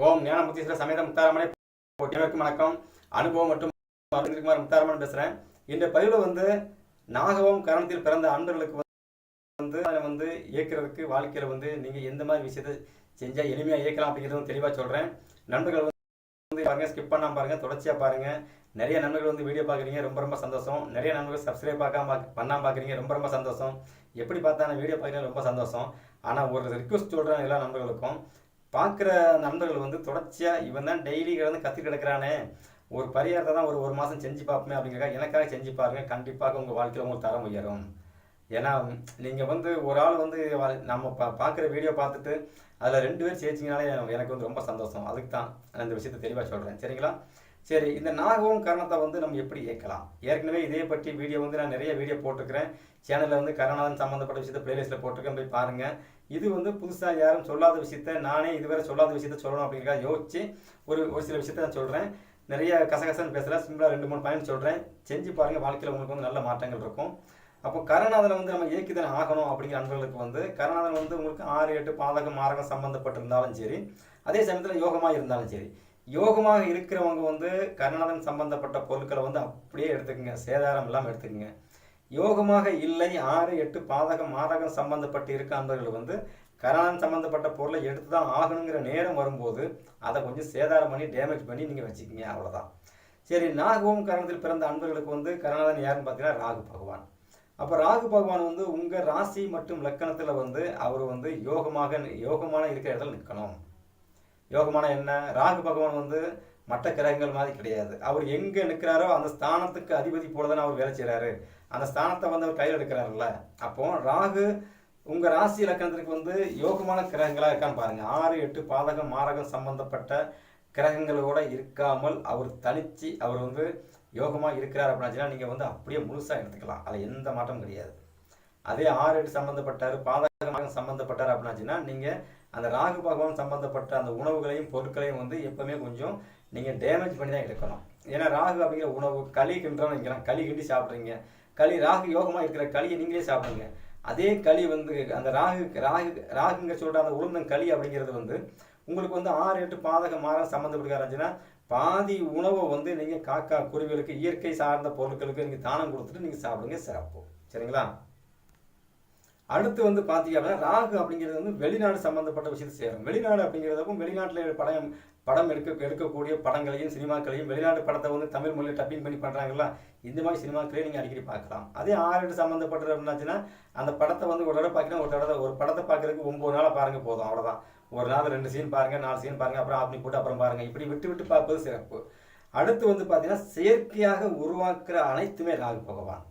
ஓம் ஞானமுத்தீஸ்வர சமேத முத்தாரமனை வணக்கம். அனுபவம் மற்றும் அரவிந்தகுமார் முத்தாரமன் பேசுகிறேன் இந்த பதிவில் வந்து நாகவம் கரணத்தில் பிறந்த அன்பர்களுக்கு வந்து அதை வந்து இயக்கிறதுக்கு வாழ்க்கையில் வந்து நீங்கள் எந்த மாதிரி விஷயத்தை செஞ்சால் எளிமையாக இயக்கலாம் அப்படிங்கிறதும் தெளிவாக சொல்கிறேன் நண்பர்கள் வந்து பாருங்க ஸ்கிப் பண்ணாம பாருங்க தொடர்ச்சியாக பாருங்க. நிறைய நண்பர்கள் வந்து வீடியோ பார்க்குறீங்க ரொம்ப ரொம்ப சந்தோஷம். நிறைய நண்பர்கள் சப்ஸ்கிரைப் பார்க்காம பண்ணாம பார்க்குறீங்க ரொம்ப ரொம்ப சந்தோஷம். எப்படி பார்த்தாலும் வீடியோ பார்க்குறது ரொம்ப சந்தோஷம். ஆனால் ஒரு ரிக்வஸ்ட் சொல்கிறேன் எல்லா நண்பர்களுக்கும். பார்க்குற நண்பர்கள் வந்து தொடர்ச்சியாக இவன் தான் டெய்லி கிடந்து கற்று கிடக்கிறானே. ஒரு பரிகாரத்தை தான் ஒரு ஒரு மாதம் செஞ்சு பார்ப்போமே அப்படிங்கிறக்காக எனக்காக செஞ்சு பாருங்க. கண்டிப்பாக உங்கள் வாழ்க்கையில் உங்களுக்கு தரம் உயரும். ஏன்னா நீங்கள் வந்து ஒரு ஆள் வந்து நம்ம பா பார்க்குற வீடியோ பார்த்துட்டு அதில் ரெண்டு பேர் சேர்த்திங்கனாலே எனக்கு வந்து ரொம்ப சந்தோஷம். அதுக்கு தான் நான் இந்த விஷயத்தை தெளிவாக சொல்கிறேன் சரிங்களா? சரி இந்த நாகவும் கரணத்தை வந்து நம்ம எப்படி ஏற்கலாம் ஏற்கனவே இதே பற்றி வீடியோ வந்து நான் நிறைய வீடியோ போட்டிருக்கிறேன். சேனலில் வந்து கருணாதன் சம்மந்தப்பட்ட விஷயத்தை பிளேலிஸ்ட்டில் போட்டிருக்கேன். போய் பாருங்கள் இது வந்து புதுசாக யாரும் சொல்லாத விஷயத்த நானே இதுவரை சொல்லாத விஷயத்த சொல்லணும் அப்படிங்கிறத யோசிச்சு ஒரு ஒரு சில விஷயத்த நான் சொல்கிறேன் நிறைய கசகசன்னு பேசல சிம்பிளாக ரெண்டு மூணு பாயிண்ட் சொல்கிறேன் செஞ்சு பாருங்கள் வாழ்க்கையில் உங்களுக்கு வந்து நல்ல மாற்றங்கள் இருக்கும். அப்போ கருணாதனை வந்து நம்ம இயக்கிதன் ஆகணும் அப்படிங்கிற நண்பர்களுக்கு வந்து கருணாதன் வந்து உங்களுக்கு ஆறு எட்டு பாதகம் மாரகம் சம்பந்தப்பட்டிருந்தாலும் சரி அதே சமயத்தில் யோகமாக இருந்தாலும் சரி யோகமாக இருக்கிறவங்க வந்து கருணாதன் சம்பந்தப்பட்ட பொருட்களை வந்து அப்படியே எடுத்துக்கோங்க. சேதாரம் இல்லாமல் எடுத்துக்கோங்க. யோகமாக இல்லை ஆறு எட்டு பாதகம் மாதகம் சம்பந்தப்பட்டு இருக்க அன்பர்கள் வந்து கரணம் சம்பந்தப்பட்ட பொருளை எடுத்து தான் ஆகணுங்கிற நேரம் வரும்போது அதை கொஞ்சம் சேதாரம் பண்ணி டேமேஜ் பண்ணி நீங்கள் வச்சுக்கிங்க அவ்வளோதான் சரி நாகவும் கரணத்தில் பிறந்த அன்பர்களுக்கு வந்து கருணாதன் யாருன்னு பார்த்தீங்கன்னா ராகு பகவான். அப்போ ராகு பகவான் வந்து உங்கள் ராசி மற்றும் லக்கணத்தில் வந்து அவர் வந்து யோகமாக யோகமான இருக்கிற இடத்துல நிற்கணும் யோகமான என்ன? ராகு பகவான் வந்து மற்ற கிரகங்கள் மாதிரி கிடையாது. அவர் எங்கே நிற்கிறாரோ அந்த ஸ்தானத்துக்கு அதிபதி போல தானே அவர் வேலை செய்கிறாரு அந்த ஸ்தானத்தை வந்து அவர் கையில் எடுக்கிறாருல்ல. அப்போ ராகு உங்கள் ராசி இலக்கணத்திற்கு வந்து யோகமான கிரகங்களாக இருக்கான்னு பாருங்க. ஆறு எட்டு பாதகம் மாரகம் சம்பந்தப்பட்ட கிரகங்களோட இருக்காமல் அவர் தனிச்சு அவர் வந்து யோகமாக இருக்கிறார் அப்படின்னா நீங்கள் வந்து அப்படியே முழுசாக எடுத்துக்கலாம். அதில் எந்த மாற்றமும் கிடையாது. அதே ஆறு எட்டு சம்மந்தப்பட்டார் பாதகமாக சம்மந்தப்பட்டார் அப்படின்னாச்சுன்னா நீங்கள் அந்த ராகு பகவான் சம்மந்தப்பட்ட அந்த உணவுகளையும் பொருட்களையும் வந்து எப்பவுமே கொஞ்சம் நீங்கள் டேமேஜ் பண்ணி தான் எடுக்கணும். ஏன்னா ராகு அப்படிங்கிற உணவு களி கிண்டுறோம்னு நினைக்கிறேன் களி கிண்டி சாப்பிட்றீங்க. களி ராகு யோகமாக இருக்கிற களியை நீங்களே சாப்பிடுங்க. அதே களி வந்து அந்த ராகு ராகு ராகுங்க சொல்கிற அந்த உளுந்தன் களி அப்படிங்கிறது வந்து உங்களுக்கு வந்து ஆறு எட்டு பாதக மாறம் சம்மந்தப்பட்டுக்காரச்சுன்னா பாதி உணவை வந்து நீங்கள் காக்கா குருவிகளுக்கு இயற்கை சார்ந்த பொருட்களுக்கு நீங்கள் தானம் கொடுத்துட்டு நீங்கள் சாப்பிடுங்க சிறப்பு. சரிங்களா? அடுத்து வந்து பார்த்தீங்க அப்படின்னா ராகு அப்படிங்கிறது வந்து வெளிநாடு சம்மந்தப்பட்ட விஷயத்தை சேரும் வெளிநாடு அப்படிங்கிறதுக்கும் வெளிநாட்டில் பழைய படம் எடுக்க எடுக்கக்கூடிய படங்களையும் சினிமாக்களையும் வெளிநாட்டு படத்தை வந்து தமிழ் மொழியில் டப்பிங் பண்ணி பண்ணுறாங்களா இந்த மாதிரி சினிமாக்களையும் நீங்கள் அடிக்கடி பார்க்கலாம். அதே ஆறு சம்மந்தப்பட்டது அப்படின்னாச்சுன்னா அந்த படத்தை வந்து ஒரு தடவை பார்க்கணும் ஒரு தடவை ஒரு படத்தை பார்க்குறதுக்கு ஒம்பது நாளாக பாருங்க போதும் அவ்வளோதான் ஒரு நாள் ரெண்டு சீன் பாருங்கள் நாலு சீன் பாருங்கள் அப்புறம் அப்படி போட்டு அப்புறம் பாருங்கள் இப்படி விட்டு விட்டு பார்ப்பது சிறப்பு. அடுத்து வந்து பார்த்தீங்கன்னா செயற்கையாக உருவாக்குற அனைத்துமே ராகு பகவான்.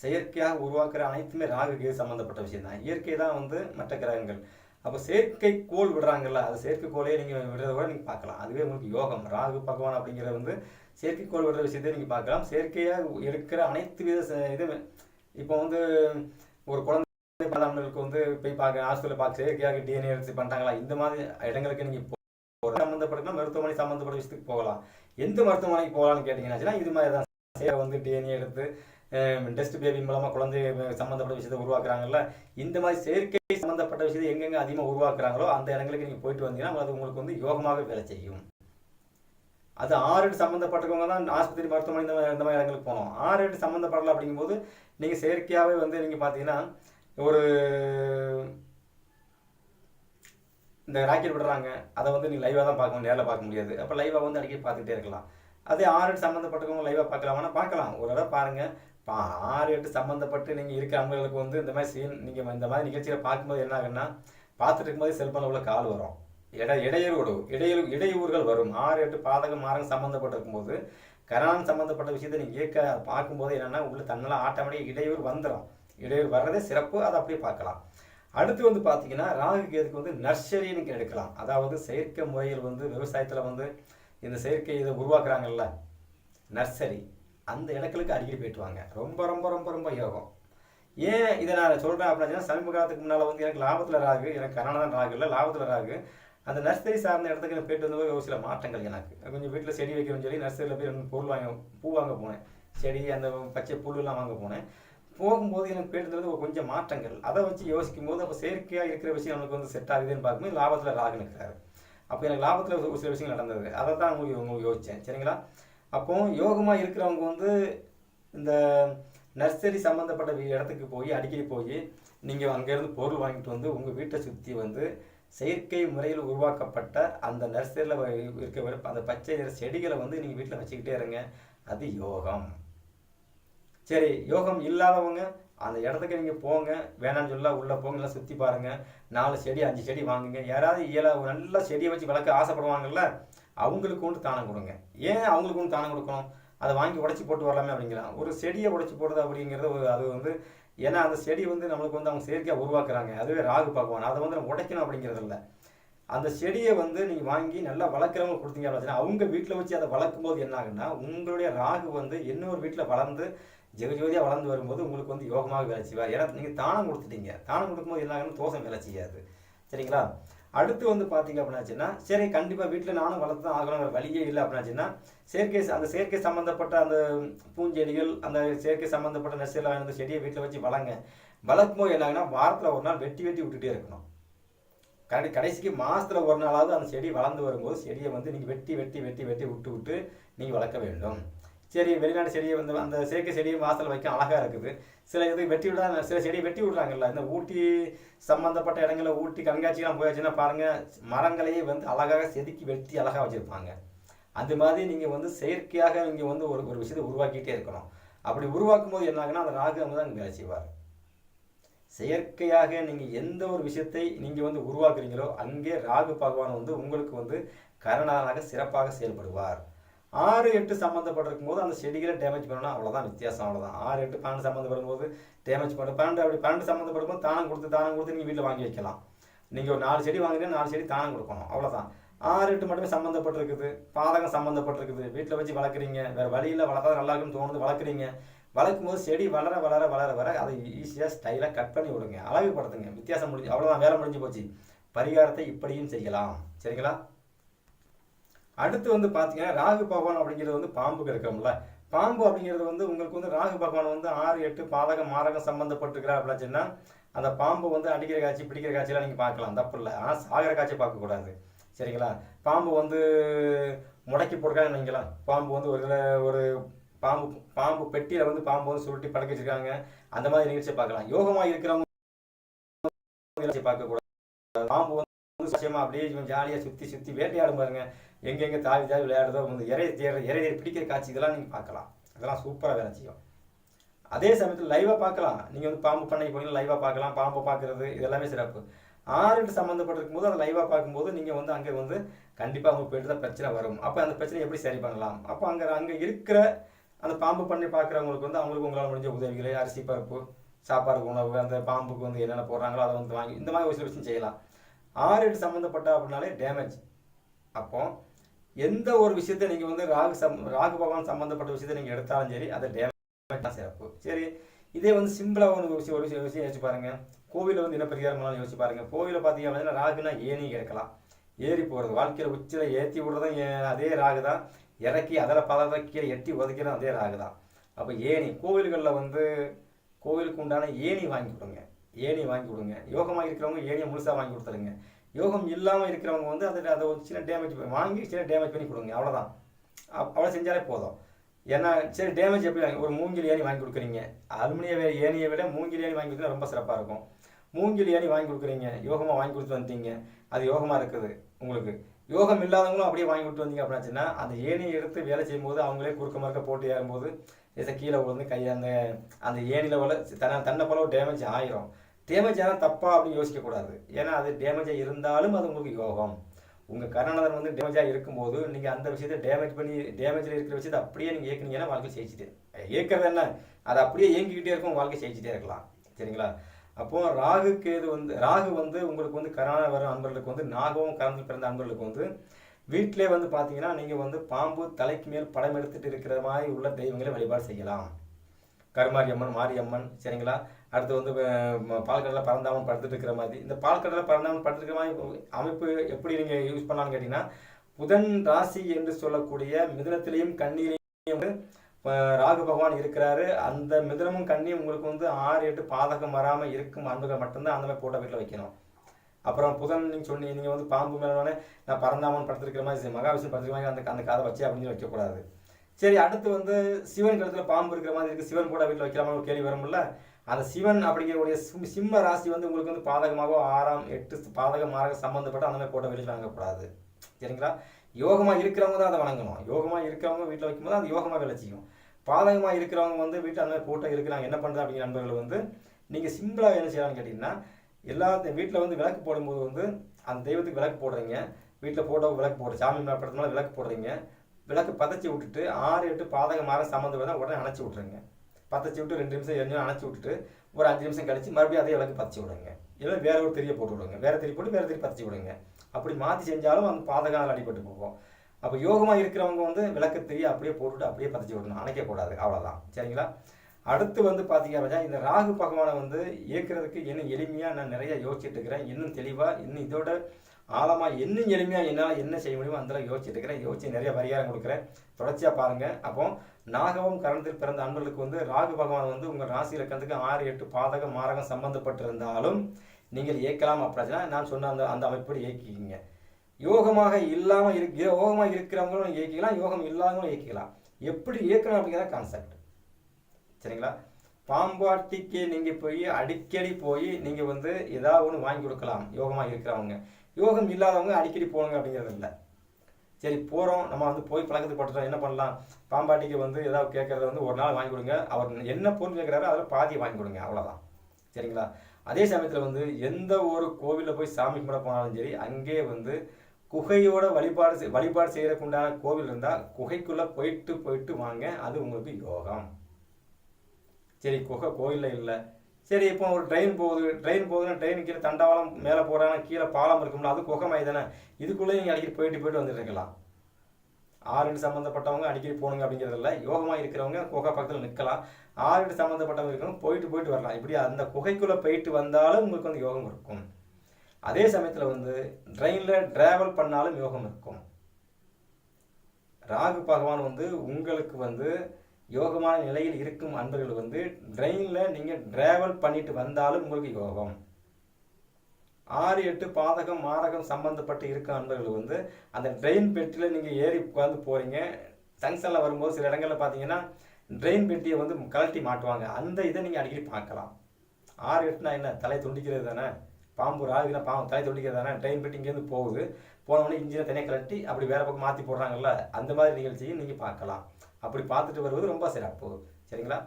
செயற்கையாக உருவாக்குற அனைத்துமே ராகு கேது சம்மந்தப்பட்ட விஷயம் தான் இயற்கை தான் வந்து மற்ற கிரகங்கள். அப்போ செயற்கை கோள் விடுறாங்கல்ல அது செயற்கைக்கோளையே நீங்கள் விடுறத கூட நீங்கள் பார்க்கலாம். அதுவே உங்களுக்கு யோகம் ராகு பகவான் அப்படிங்கிறது வந்து செயற்கைக்கோள் விடுற விஷயத்தையும் நீங்கள் பார்க்கலாம். செயற்கையாக இருக்கிற அனைத்து வித ச- இது இப்போ வந்து ஒரு குழந்தை பிறந்தவங்களுக்கு வந்து போய் பார்க்க ஹாஸ்பிட்டலில் பார்க்க செயற்கையாக டிஎன்ஏ எடுத்து பண்ணுறாங்களா இந்த மாதிரி இடங்களுக்கு நீங்கள் சம்மந்தப்பட்டனா மருத்துவமனை சம்மந்தப்பட்ட விஷயத்துக்கு போகலாம். எந்த மருத்துவமனைக்கு போகலாம்னு கேட்டிங்கன்னா இது மாதிரி தான் வந்து டிஎன்ஏ எடுத்து டெஸ்ட் பேபி மூலமாக குழந்தை சம்மந்தப்பட்ட விஷயத்தை உருவாக்குறாங்கல்ல இந்த மாதிரி செயற்கை சம்மந்தப்பட்ட விஷயத்தை எங்கெங்கே அதிகமாக உருவாக்குறாங்களோ அந்த இடங்களுக்கு நீங்கள் போயிட்டு வந்தீங்கன்னா அது உங்களுக்கு வந்து யோகமாக வேலை செய்யும். அது ஆறு சம்மந்தப்பட்டவங்க தான் ஆஸ்பத்திரி மருத்துவமனை இந்த மாதிரி இந்த மாதிரி இடங்களுக்கு போகணும் ஆறு எட்டு சம்மந்தப்படல அப்படிங்கும்போது நீங்கள் செயற்கையாகவே வந்து நீங்கள் பார்த்தீங்கன்னா ஒரு இந்த ராக்கெட் விடுறாங்க அதை வந்து நீங்கள் லைவாக தான் பார்க்க நேரில் பார்க்க முடியாது. அப்போ லைவாக வந்து அடிக்கடி பார்த்துக்கிட்டே இருக்கலாம். அதே ஆறு சம்மந்தப்பட்டவங்க லைவாக பார்க்கலாம்னா பார்க்கலாம். ஒரு தடவை பாருங்கள் ஆறு எட்டு சம்மந்தப்பட்டு நீங்கள் இருக்க அன்பர்களுக்கு வந்து இந்த மாதிரி சீன் நீங்கள் இந்த மாதிரி நிகழ்ச்சியில் பார்க்கும்போது என்ன ஆகுன்னா பார்த்துட்டு இருக்கும்போது செல்போனில் உள்ள கால் வரும். இட இடையூறு இடையூறு இடையூறுகள் வரும். ஆறு எட்டு பாதகம் மாறங்க சம்மந்தப்பட்டிருக்கும் போது கரணம் சம்மந்தப்பட்ட விஷயத்தை நீங்கள் இயக்க பார்க்கும்போது என்னென்னா உள்ள தன்னால் ஆட்டோமேட்டிக் இடையூறு வந்துடும் இடையூறு வர்றதே சிறப்பு அதை அப்படியே பார்க்கலாம். அடுத்து வந்து பார்த்தீங்கன்னா ராகு கேதுக்கு வந்து நர்சரின்னு எடுக்கலாம். அதாவது செயற்கை முறையில் வந்து விவசாயத்தில் வந்து இந்த செயற்கை இதை உருவாக்குறாங்கல்ல நர்சரி. அந்த இடங்களுக்கு அடிக்கடி போயிட்டு வாங்க ரொம்ப ரொம்ப ரொம்ப ரொம்ப யோகம். ஏன் இதை நான் சொல்கிறேன் அப்படின்னா சமீப காலத்துக்கு முன்னால் வந்து எனக்கு லாபத்தில் ராகு எனக்கு கரணதான் ராகு இல்லை லாபத்தில் ராகு. அந்த நர்சரி சார்ந்த இடத்துக்கு நான் போயிட்டு வந்தபோது ஒரு சில மாற்றங்கள் எனக்கு. கொஞ்சம் வீட்டில் செடி வைக்கணும்னு சொல்லி நர்சரியில் போய் ரெண்டு பொருள் வாங்க பூ வாங்க போனேன். செடி அந்த பச்சை புல்லுலாம் வாங்க போனேன். போகும்போது எனக்கு போயிட்டு கொஞ்சம் மாற்றங்கள். அதை வச்சு யோசிக்கும் போது அப்போ செயற்கையாக இருக்கிற விஷயம் நமக்கு வந்து செட் ஆகுதுன்னு பார்க்கும்போது லாபத்தில் ராகு நிற்கிறாரு அப்போ எனக்கு லாபத்தில் ஒரு சில விஷயங்கள் நடந்தது. அதை தான் உங்களுக்கு உங்களுக்கு யோசித்தேன் சரிங்களா? அப்போ யோகமாக இருக்கிறவங்க வந்து இந்த நர்சரி சம்மந்தப்பட்ட இடத்துக்கு போய் அடிக்கடி போய் நீங்கள் அங்கேருந்து பொருள் வாங்கிட்டு வந்து உங்கள் வீட்டை சுற்றி வந்து செயற்கை முறையில் உருவாக்கப்பட்ட அந்த நர்சரியில் இருக்க அந்த பச்சை நிற செடிகளை வந்து நீங்கள் வீட்டில் வச்சுக்கிட்டே இருங்க. அது யோகம். சரி யோகம் இல்லாதவங்க அந்த இடத்துக்கு நீங்கள் போங்க. வேணாம்னு சொல்ல உள்ளே போங்க எல்லாம் சுற்றி பாருங்கள் நாலு செடி அஞ்சு செடி வாங்குங்க. யாராவது இயல நல்ல செடியை வச்சு வளர்க்க ஆசைப்படுவாங்கல்ல? அவங்களுக்கு ஒன்று தானம் கொடுங்க. ஏன் அவங்களுக்கு ஒன்று தானம் கொடுக்கணும்? அதை வாங்கி உடச்சி போட்டு வரலாமே அப்படிங்கிறான் ஒரு செடியை உடச்சி போடுறது அப்படிங்கிறது ஒரு அது வந்து ஏன்னா அந்த செடி வந்து நம்மளுக்கு வந்து அவங்க செயற்கையாக உருவாக்குறாங்க. அதுவே ராகு பார்க்குவாங்க அதை வந்து நம்ம உடைக்கணும் அப்படிங்கிறது இல்லை. அந்த செடியை வந்து நீங்கள் வாங்கி நல்லா வளர்க்குறவங்க கொடுத்தீங்க அப்படின்னா அவங்க வீட்டில் வச்சு அதை வளர்க்கும் போது என்ன ஆகுன்னா உங்களுடைய ராகு வந்து இன்னொரு வீட்டில் வளர்ந்து ஜெகஜோதியாக வளர்ந்து வரும்போது உங்களுக்கு வந்து யோகமாக வேலை செய்வார். ஏன்னா நீங்கள் தானம் கொடுத்துட்டீங்க. தானம் கொடுக்கும்போது என்ன ஆகுன்னு தோசம் வேலை செய்யாது. சரிங்களா? அடுத்து வந்து பார்த்தீங்க அப்படின்னாச்சுன்னா சரி கண்டிப்பாக வீட்டில் நானும் வளர்த்து தான் ஆகணுங்கிற வழியே இல்லை அப்படின்னாச்சுன்னா செயற்கை அந்த செயற்கை சம்மந்தப்பட்ட அந்த பூஞ்செடிகள் அந்த செயற்கை சம்மந்தப்பட்ட நெசையில் அந்த செடியை வீட்டில் வச்சு வளங்க. வளர்க்கும் போது என்ன வாரத்தில் ஒரு நாள் வெட்டி வெட்டி விட்டுட்டே இருக்கணும். கடை கடைசிக்கு மாதத்தில் ஒரு நாளாவது அந்த செடி வளர்ந்து வரும்போது செடியை வந்து நீங்கள் வெட்டி வெட்டி வெட்டி வெட்டி விட்டு விட்டு நீங்கள் வளர்க்க வேண்டும். சரி வெளிநாட்டு செடியை வந்து அந்த செயற்கை செடியை வாசல் வைக்க அழகாக இருக்குது. சில இது வெட்டி விடா சில செடியை வெட்டி விடுறாங்கல்ல. இந்த ஊட்டி சம்மந்தப்பட்ட இடங்களில் ஊட்டி கண்காட்சியெலாம் போயாச்சுன்னா பாருங்கள் மரங்களையே வந்து அழகாக செதுக்கி வெட்டி அழகாக வச்சுருப்பாங்க. அது மாதிரி நீங்கள் வந்து செயற்கையாக இங்கே வந்து ஒரு ஒரு விஷயத்தை உருவாக்கிட்டே இருக்கணும். அப்படி உருவாக்கும் போது என்ன அந்த ராகு அங்கே வேலை செய்வார். செயற்கையாக நீங்கள் எந்த ஒரு விஷயத்தை நீங்கள் வந்து உருவாக்குறீங்களோ அங்கே ராகு பகவான் வந்து உங்களுக்கு வந்து கரணாக சிறப்பாக செயல்படுவார். ஆறு எட்டு சம்மந்தப்பட்டிருக்கும் போது அந்த செடிகளை டேமேஜ் பண்ணணும் அவ்வளோதான் வித்தியாசம் அவ்வளோதான் ஆறு எட்டு பன்னெண்டு சம்மந்தப்படும் போது டேமேஜ் பண்ண. பன்னெண்டு அப்படி பன்னெண்டு சம்மந்தப்படும் போது தானம் கொடுத்து தானம் கொடுத்து நீங்கள் வீட்டில் வாங்கி வைக்கலாம். நீங்கள் ஒரு நாலு செடி வாங்குறீங்க நாலு செடி தானம் கொடுக்கணும். அவ்வளோதான் ஆறு எட்டு மட்டுமே சம்மந்தப்பட்டிருக்குது பாதகம் சம்மந்தப்பட்டிருக்குது வீட்டில் வச்சு வளர்க்குறீங்க. வேறு வழியில் வளர்த்தா நல்லா இருக்குன்னு தோணுது வளர்க்குறீங்க. வளர்க்கும் போது செடி வளர வளர வளர வர அதை ஈஸியாக ஸ்டைலாக கட் பண்ணி விடுங்க. அழகுபடுத்துங்க. வித்தியாசம் முடிஞ்சு அவ்வளோதான் வேலை முடிஞ்சு போச்சு. பரிகாரத்தை இப்படியும் செய்யலாம். சரிங்களா? அடுத்து வந்து பார்த்தீங்கன்னா ராகு பகவான் அப்படிங்கிறது வந்து பாம்பு இருக்கிறோம்ல பாம்பு அப்படிங்கிறது வந்து உங்களுக்கு வந்து ராகு பகவான் வந்து ஆறு எட்டு பாதகம் மாரகம் சம்மந்தப்பட்டிருக்கிறா அப்படின்னு அந்த பாம்பு வந்து அடிக்கிற காட்சி பிடிக்கிற காட்சியெல்லாம் நீங்கள் பார்க்கலாம். தப்பு இல்லை ஆனால் சாகிற காட்சி பார்க்கக்கூடாது. சரிங்களா? பாம்பு வந்து முடக்கி போட்டுருக்காங்கன்னு வைங்களா பாம்பு வந்து ஒரு இதில் ஒரு பாம்பு பாம்பு பெட்டியில் வந்து பாம்பு வந்து சுருட்டி படக்க வச்சிருக்காங்க. அந்த மாதிரி நிகழ்ச்சியை பார்க்கலாம். யோகமாக இருக்கிறவங்க பார்க்கக்கூடாது. பாம்பு வந்து விஷயமா அப்படியே ஜாலியாக சுற்றி சுற்றி வேட்டையாடும் பாருங்க. எங்கெங்க தாவி தாவி விளையாடுதோ வந்து இறை தேடுற இறை பிடிக்கிற காட்சி இதெல்லாம் நீங்கள் பார்க்கலாம். அதெல்லாம் சூப்பராக வேலை செய்யும். அதே சமயத்தில் லைவாக பார்க்கலாம். நீங்கள் வந்து பாம்பு பண்ணைக்கு போனீங்க லைவாக பார்க்கலாம். பாம்பை பார்க்குறது இதெல்லாமே சிறப்பு. ஆறு சம்மந்தப்பட்டிருக்கும் போது அதை லைவாக பார்க்கும்போது நீங்கள் வந்து அங்கே வந்து கண்டிப்பாக அவங்க போயிட்டு தான் பிரச்சனை வரும். அப்போ அந்த பிரச்சனை எப்படி சரி பண்ணலாம்? அப்போ அங்கே அங்கே இருக்கிற அந்த பாம்பு பண்ணி பார்க்குறவங்களுக்கு வந்து அவங்களுக்கு உங்களால் முடிஞ்ச உதவிகளை அரிசி பருப்பு சாப்பாடு உணவு அந்த பாம்புக்கு வந்து என்னென்ன போடுறாங்களோ அதை வந்து வாங்கி இந்த மாதிரி ஒரு சில விஷயம் செய்யலாம். ஆறு எட்டு சம்மந்தப்பட்ட அப்படின்னாலே டேமேஜ் அப்போ எந்த ஒரு விஷயத்தை நீங்கள் வந்து ராகு சம் ராகு பகவான் சம்மந்தப்பட்ட விஷயத்தை நீங்கள் எடுத்தாலும் சரி அதை டேமேஜ் தான் சிறப்பு. சரி இதே வந்து சிம்பிளாக ஒரு விஷயம் ஒரு விஷயம் விஷயம் யோசிச்சு பாருங்கள் கோவிலில் வந்து என்ன பரிகாரம் யோசிச்சு பாருங்க. கோவிலில் பார்த்தீங்க அப்படின்னா ராகுனா ஏணி எடுக்கலாம். ஏறி போகிறது வாழ்க்கையில் உச்சியில் ஏற்றி விடுறதும் அதே ராகு தான். இறக்கி அதில் பதற கீழே எட்டி உதைக்கிறதும் அதே ராகு தான். அப்போ ஏணி கோவில்களில் வந்து கோவிலுக்கு உண்டான ஏணி வாங்கி கொடுங்க. ஏணி வாங்கி கொடுங்க. யோகமாக இருக்கிறவங்க ஏணியை முழுசாக வாங்கி கொடுத்துருங்க. யோகம் இல்லாமல் இருக்கிறவங்க வந்து அதில் அதை ஒரு சின்ன டேமேஜ் வாங்கி சின்ன டேமேஜ் பண்ணி கொடுங்க. அவ்வளோதான் அவ்வளோ செஞ்சாலே போதும். ஏன்னா சரி டேமேஜ் எப்படி வாங்கி ஒரு மூங்கில் ஏணி வாங்கி கொடுக்குறீங்க. அலுமினிய வே- ஏணியை விட மூங்கில் ஏணி வாங்கி கொடுத்தா ரொம்ப சிறப்பாக இருக்கும். மூங்கில் ஏணி வாங்கி கொடுக்குறீங்க. யோகமாக வாங்கி கொடுத்து வந்துட்டீங்க. அது யோகமாக இருக்குது உங்களுக்கு. யோகம் இல்லாதவங்களும் அப்படியே வாங்கி கொடுத்து வந்தீங்க அப்படின்னாச்சுன்னா அந்த ஏணியை எடுத்து வேலை செய்யும்போது அவங்களே குறுக்க மறுக்க போட்டு ஏறும்போது இதை கீழே விழுந்து கை அந்த அந்த ஏணியில் போல தன்னை தன்னை போல டேமேஜ் ஆயிரும். டேமேஜ் ஆனால் தப்பா அப்படின்னு யோசிக்கக்கூடாது ஏன்னா அது டேமேஜாக இருந்தாலும் அது உங்களுக்கு யோகம். உங்கள் கருணாநாதன் வந்து டேமேஜாக இருக்கும்போது நீங்கள் அந்த விஷயத்தை டேமேஜ் பண்ணி டேமேஜில் இருக்கிற விஷயத்தை அப்படியே நீங்கள் ஏற்கனீங்கன்னா வாழ்க்கை ஜெயிச்சிட்டே ஏற்கிறது என்ன? அது அப்படியே இயங்கிக்கிட்டே இருக்கும் வாழ்க்கை ஜெயிச்சிட்டே இருக்கலாம். சரிங்களா? அப்போ ராகு கேது வந்து ராகு வந்து உங்களுக்கு வந்து கருணா வர அன்பர்களுக்கு வந்து நாகவும் கலந்து பிறந்த அன்பர்களுக்கு வந்து வீட்டிலே வந்து பார்த்தீங்கன்னா நீங்கள் வந்து பாம்பு தலைக்கு மேல் படம் எடுத்துகிட்டு இருக்கிற மாதிரி உள்ள தெய்வங்களை வழிபாடு செய்யலாம். கருமாரியம்மன் மாரியம்மன் சரிங்களா? அடுத்து வந்து அஹ், பால்கடலை பறந்தாமன் படுத்துட்டு இருக்கிற மாதிரி. இந்த பால்கடலை பறந்தாமல் படுத்துருக்க மாதிரி அமைப்பு எப்படி நீங்கள் யூஸ் பண்ணலாம்னு கேட்டிங்கன்னா புதன் ராசி என்று சொல்லக்கூடிய மிதனத்திலையும் கண்ணீரையும் ராகு பகவான் இருக்கிறாரு. அந்த மிதனமும் கண்ணியும் உங்களுக்கு வந்து ஆறு எட்டு பாதகம் வராமல் இருக்கும் அன்புகள் மட்டும்தான் அந்த மாதிரி போட்ட வீட்டில் வைக்கணும். அப்புறம் புதன் நீங்கள் சொன்னீங்க நீங்கள் வந்து பாம்பு மேலே நான் பரந்தாமன் படுத்திருக்கிற மாதிரி மகாவிஷ்ணு படுத்திருக்கிற மாதிரி அந்த அந்த கதை வச்சு அப்படின்னு வைக்கக்கூடாது. சரி அடுத்து வந்து சிவன் கழுத்தில் பாம்பு இருக்கிற மாதிரி இருக்குது சிவன் கூட வீட்டில் வைக்கலாமா ஒரு கேள்வி வரும்ல. அந்த சிவன் அப்படிங்கிறக்கூடிய சிம்- சிம்ம ராசி வந்து உங்களுக்கு வந்து பாதகமாக ஆறாம் எட்டு பாதகமாக சம்மந்தப்பட்ட அந்த மாதிரி போட்ட வெளியில் வாங்கக்கூடாது. சரிங்களா? யோகமாக இருக்கிறவங்க தான் அதை வணங்கணும். யோகமாக இருக்கிறவங்க வீட்டில் வைக்கும்போது அது யோகமாக வேலை செய்யும் பாதகமாக இருக்கிறவங்க வந்து வீட்டில் அந்த மாதிரி போட்டோ இருக்கிறாங்க என்ன பண்ணுறது அப்படிங்கிற நண்பர்கள் வந்து நீங்கள் சிம்பிளாக என்ன செய்யலாம்னு கேட்டிங்கன்னா எல்லாத்தையும் வீட்டில் வந்து விளக்கு போடும்போது வந்து அந்த தெய்வத்துக்கு விளக்கு போடுறீங்க. வீட்டில் போட்டோவுக்கு விளக்கு போடுற சாமி படத்துல விளக்கு போடுறீங்க. விளக்கு பதச்சி விட்டுட்டு ஆறு எட்டு பாதகமாக சம்மந்தம் உடனே அணைச்சி விட்ருங்க பதச்சி விட்டு ரெண்டு நிமிஷம் ஏழு அணைச்சி விட்டுட்டு ஒரு அஞ்சு நிமிஷம் கழிச்சு மறுபடியும் அதே விளக்கு பதச்சி விடுங்க. இல்லை வேற ஒரு தெரிய போட்டு விடுங்க. வேற தெரிய போட்டு வேற தெரிய பதச்சி விடுங்க. அப்படி மாற்றி செஞ்சாலும் அந்த பாதகால அடிபட்டு போகும். அப்போ யோகமாக இருக்கிறவங்க வந்து விளக்கு தெரிய அப்படியே போட்டுவிட்டு அப்படியே பதச்சி விடணும். அணைக்கக்கூடாது. அவ்வளோதான் சரிங்களா? அடுத்து வந்து பார்த்தீங்க அப்படின்னா இந்த ராகு பகவானை வந்து இயக்கிறதுக்கு இன்னும் எளிமையாக நான் நிறைய யோசிச்சுட்டு இருக்கிறேன். இன்னும் தெளிவாக இன்னும் இதோட ஆழமாக இன்னும் எளிமையாக என்னால் என்ன செய்ய முடியுமோ அந்தளவு யோசிச்சுட்டு இருக்கிறேன். யோசிச்சு நிறைய பரிகாரம் கொடுக்குறேன். தொடர்ச்சியாக பாருங்கள் அப்போ நாகவம் கரணத்தில் பிறந்த அன்பர்களுக்கு வந்து ராகு பகவான் வந்து உங்கள் ராசி இலக்கணத்துக்கு ஆறு எட்டு பாதகம் மாரகம் சம்பந்தப்பட்டிருந்தாலும் நீங்கள் இயக்கலாம் அப்படின்னா நான் சொன்ன அந்த அந்த அமைப்படி இயக்கிக்கிங்க. யோகமாக இல்லாமல் இருக்கு யோகமாக இருக்கிறவங்களும் இயக்கிக்கலாம் யோகம் இல்லாதவங்களும் இயக்கிக்கலாம். எப்படி இயக்கணும் அப்படிங்கிற கான்செப்ட் சரிங்களா? பாம்பாட்டிக்கு நீங்கள் போய் அடிக்கடி போய் நீங்கள் வந்து ஏதாவது ஒன்று வாங்கி கொடுக்கலாம். யோகமாக இருக்கிறவங்க. யோகம் இல்லாதவங்க அடிக்கடி போகணுங்க அப்படிங்கிறது இல்லை. சரி போகிறோம் நம்ம வந்து போய் பழக்கத்துக்கு பட்டுறோம் என்ன பண்ணலாம்? பாம்பாட்டிக்கு வந்து ஏதாவது கேட்குறத வந்து ஒரு நாள் வாங்கி கொடுங்க. அவர் என்ன பொருள் கேட்குறாரோ அதில் பாதியை வாங்கி கொடுங்க. அவ்வளோதான் சரிங்களா? அதே சமயத்தில் வந்து எந்த ஒரு கோவிலில் போய் சாமி கும்பிட போனாலும் சரி அங்கே வந்து குகையோட வழிபாடு செய்- வழிபாடு செய்யறதுக்கு உண்டான கோவில் இருந்தால் குகைக்குள்ளே போயிட்டு போயிட்டு வாங்க. அது உங்களுக்கு யோகம். சரி குகை கோயிலில் இல்லை. சரி இப்போ ஒரு ட்ரெயின் போகுது. ட்ரெயின் போகுதுன்னா ட்ரெயின் கீழே தண்டவாளம் மேலே போகிறாங்கன்னா கீழே பாலம் இருக்கும்ல அது குகை மாதிரி தானே? இதுக்குள்ளே நீங்கள் அடிக்கடி போயிட்டு போயிட்டு வந்துட்டு இருக்கலாம் ஆறு சம்மந்தப்பட்டவங்க அடிக்கடி போகணுங்க அப்படிங்கிறது இல்லை. யோகமாக இருக்கிறவங்க குகை பக்கத்தில் நிற்கலாம் ஆறு சம்மந்தப்பட்டவங்க இருக்கவங்க போயிட்டு போயிட்டு வரலாம். இப்படி அந்த குகைக்குள்ளே போயிட்டு வந்தாலும் உங்களுக்கு வந்து யோகம் இருக்கும். அதே சமயத்தில் வந்து ட்ரெயினில் ட்ராவல் பண்ணாலும் யோகம் இருக்கும். ராகு பகவான் வந்து உங்களுக்கு வந்து யோகமான நிலையில் இருக்கும் அன்பர்கள் வந்து ட்ரெயினில் நீங்கள் ட்ராவல் பண்ணிட்டு வந்தாலும் உங்களுக்கு யோகம். ஆறு எட்டு பாதகம் மாரகம் சம்பந்தப்பட்டு இருக்க அன்பர்கள் வந்து அந்த ட்ரெயின் பெட்டியில் நீங்கள் ஏறி உட்காந்து போகிறீங்க ஜங்ஷனில் வரும்போது சில இடங்களில் பார்த்தீங்கன்னா ட்ரெயின் பெட்டியை வந்து கழட்டி மாட்டுவாங்க. அந்த இதை நீங்கள் அடிக்கடி பார்க்கலாம். ஆறு எட்டுனா என்ன? தலை துண்டிக்கிறது தானே? பாம்பு ராகுனா பாம்பு தலை துண்டிக்கிறது தானே? ட்ரெயின் பெட்டி இங்கேருந்து போகுது. போனவொடனே இன்ஜினை தனியாக கழட்டி அப்படி வேறு பக்கம் மாற்றி போடுறாங்கல்ல? அந்த மாதிரி நிகழ்ச்சியும் நீங்கள் பார்க்கலாம். அப்படி பார்த்துட்டு வருவது ரொம்ப சிறப்பு. சரிங்களா?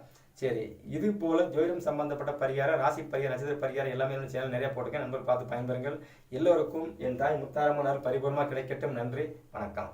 சரி இது போல ஜோதிடம் சம்பந்தப்பட்ட பரிகாரம் ராசி பரிகாரம் நட்சத்திர பரிகாரம் எல்லாமே நம்ம சேனல் நிறைய போட்டிருக்கேன். நண்பர் பார்த்து பயன்பெறுங்கள். எல்லோருக்கும் என் தாய் முத்தாரம்மனால் பரிபூர்ணமாக கிடைக்கட்டும். நன்றி வணக்கம்.